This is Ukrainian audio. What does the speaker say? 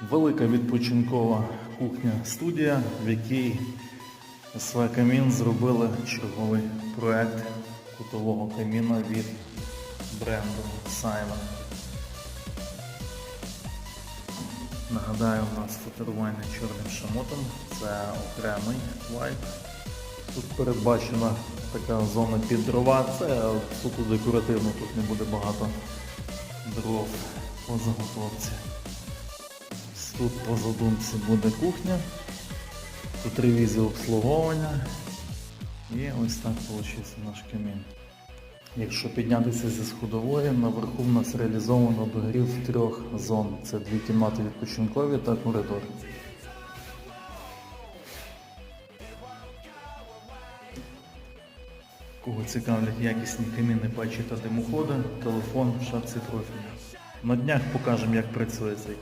Велика відпочинкова кухня студія, в якій СВ Камін зробили черговий проект кутового каміна від бренду Simon. Нагадаю, у нас фоторування чорним шамотом, це окремий вайп. Тут передбачена така зона під дрова, це суто декоративно, тут не буде багато дров по заготовці. Тут по задумці буде кухня, тут ревізія обслуговування і ось так вийшов наш камін. Якщо піднятися зі сходової, наверху в нас реалізовано обігрів трьох зон. Це дві кімнати відпочинкові та коридор. Кого цікавлять якісні каміни, печі та димоходи, телефон шапці профілю. На днях покажемо, як працює цей.